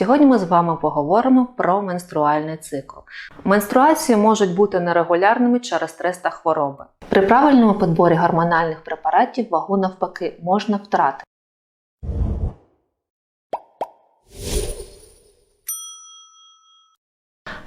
Сьогодні ми з вами поговоримо про менструальний цикл. Менструації можуть бути нерегулярними через стрес та хвороби. При правильному підборі гормональних препаратів вагу навпаки можна втратити.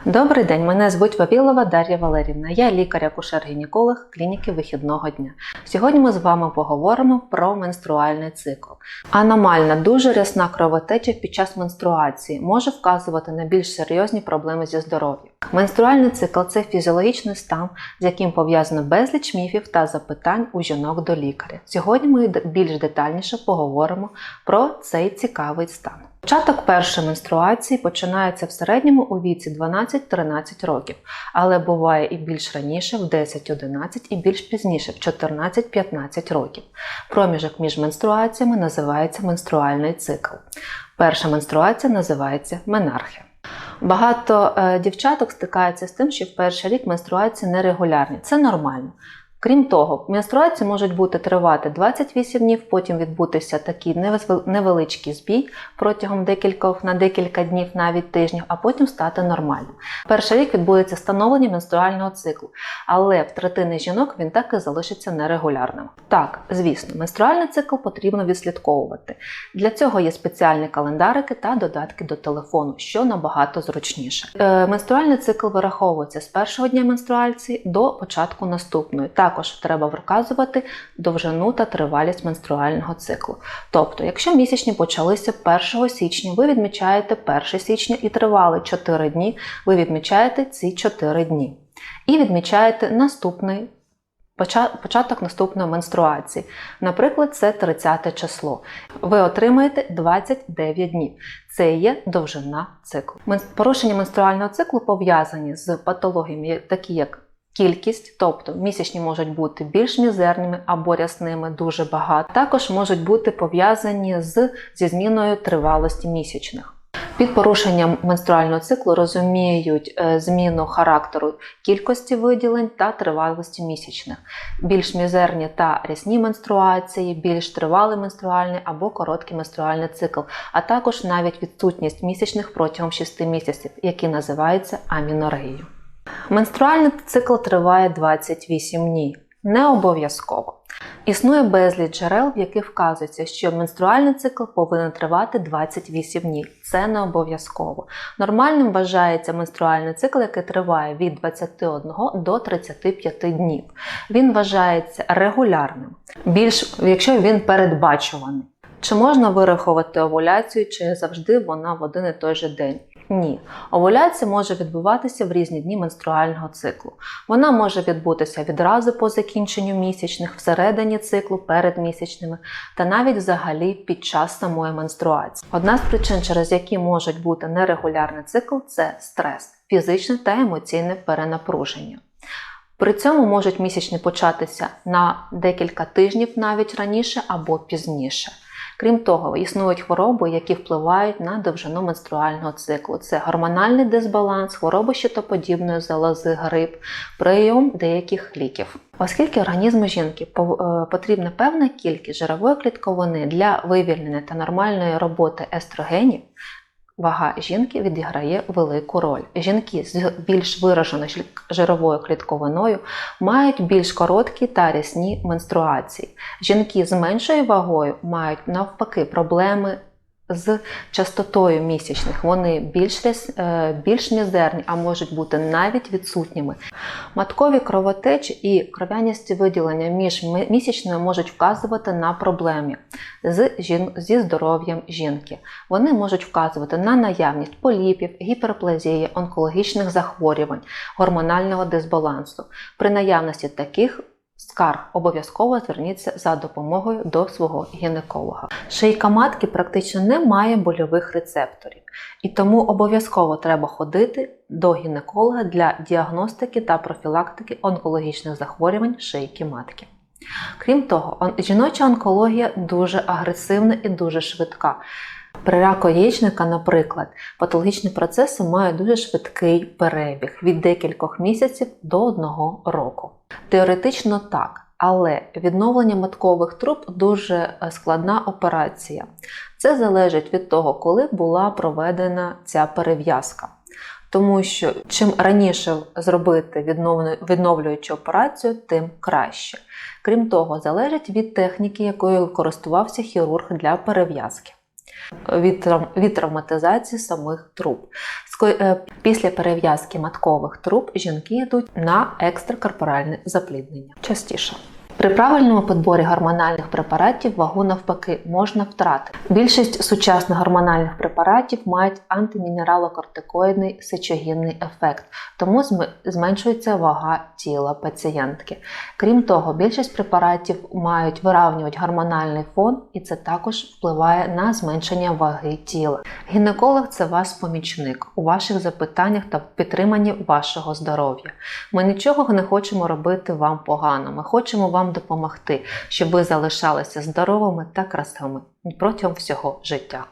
Добрий день, мене звуть Вавілова Дар'я Валерівна. Я лікар-акушер-гінеколог клініки вихідного дня. Сьогодні ми з вами поговоримо про менструальний цикл. Аномальна, дуже рясна кровотеча під час менструації може вказувати на більш серйозні проблеми зі здоров'ям. Менструальний цикл це фізіологічний стан, з яким пов'язано безліч міфів та запитань у жінок до лікаря. Сьогодні ми більш детальніше поговоримо про цей цікавий стан. Початок першої менструації починається в середньому у віці 12-13 років, але буває і більш раніше, в 10-11 і більш пізніше, в 14-15 років. Проміжок між менструаціями називається менструальний цикл. Перша менструація називається менархія. Багато е, дівчаток стикаються з тим, що в перший рік менструації нерегулярні. Це нормально. Крім того, менструації можуть бути тривати 28 днів, потім відбутися такий невеличкий збій протягом декількох на декілька днів, навіть тижнів, а потім стати нормальним. Перший рік відбудеться становлення менструального циклу, але в третини жінок він так і залишиться нерегулярним. Так, звісно, менструальний цикл потрібно відслідковувати. Для цього є спеціальні календарики та додатки до телефону, що набагато зручніше. Е, менструальний цикл вираховується з першого дня менструації до початку наступної. Також треба вказувати довжину та тривалість менструального циклу. Тобто, якщо місячні почалися 1 січня, ви відмічаєте 1 січня і тривали 4 дні, ви відмічаєте ці 4 дні. І відмічаєте наступний початок наступної менструації. Наприклад, це 30 число. Ви отримаєте 29 днів. Це є довжина циклу. Порушення менструального циклу пов'язані з патологіями, такі як Кількість, тобто місячні можуть бути більш мізерними або рясними, дуже багато. Також можуть бути пов'язані з, зі зміною тривалості місячних. Під порушенням менструального циклу розуміють е, зміну характеру кількості виділень та тривалості місячних, більш мізерні та рясні менструації, більш тривалий менструальний або короткий менструальний цикл, а також навіть відсутність місячних протягом 6 місяців, які називаються амінореєю. Менструальний цикл триває 28 днів. Не обов'язково. Існує безліч джерел, в яких вказується, що менструальний цикл повинен тривати 28 днів. Це не обов'язково. Нормальним вважається менструальний цикл, який триває від 21 до 35 днів. Він вважається регулярним, більш якщо він передбачуваний. Чи можна вирахувати овуляцію, чи завжди вона в один і той же день? Ні. Овуляція може відбуватися в різні дні менструального циклу. Вона може відбутися відразу по закінченню місячних, всередині циклу, перед місячними, та навіть взагалі під час самої менструації. Одна з причин, через які можуть бути нерегулярний цикл, це стрес, фізичне та емоційне перенапруження. При цьому можуть місячні початися на декілька тижнів навіть раніше або пізніше. Крім того, існують хвороби, які впливають на довжину менструального циклу. Це гормональний дисбаланс, хвороби щитоподібної залози, грип, прийом деяких ліків. Оскільки організму жінки е, потрібна певна кількість жирової клітковини для вивільнення та нормальної роботи естрогенів, Вага жінки відіграє велику роль. Жінки з більш вираженою жировою клітковиною мають більш короткі та рясні менструації. Жінки з меншою вагою мають навпаки проблеми з частотою місячних. Вони більш е, більш мізерні, а можуть бути навіть відсутніми. Маткові кровотечі і кров'яністі виділення між місячною можуть вказувати на проблеми з, зі здоров'ям жінки. Вони можуть вказувати на наявність поліпів, гіперплазії, онкологічних захворювань, гормонального дисбалансу. При наявності таких скарг, обов'язково зверніться за допомогою до свого гінеколога. Шийка матки практично не має больових рецепторів, і тому обов'язково треба ходити до гінеколога для діагностики та профілактики онкологічних захворювань шийки матки. Крім того, жіноча онкологія дуже агресивна і дуже швидка. При раку яєчника, наприклад, патологічні процеси мають дуже швидкий перебіг від декількох місяців до одного року. Теоретично так, але відновлення маткових труб дуже е, складна операція. Це залежить від того, коли була проведена ця перев'язка. Тому що чим раніше зробити відновлюючу операцію, тим краще. Крім того, залежить від техніки, якою користувався хірург для перев'язки, від, трав- від травматизації самих труб. Е, Після перев'язки маткових труб жінки йдуть на екстракорпоральне запліднення частіше. При правильному підборі гормональних препаратів вагу навпаки можна втратити. Більшість сучасних гормональних препаратів мають антимінералокортикоїдний сечогінний ефект, тому зменшується вага тіла пацієнтки. Крім того, більшість препаратів мають виравнювати гормональний фон, і це також впливає на зменшення ваги тіла. Гінеколог це ваш помічник у ваших запитаннях та підтриманні вашого здоров'я. Ми нічого не хочемо робити вам погано. Ми хочемо вам допомогти, щоб ви залишалися здоровими та красивими протягом всього життя.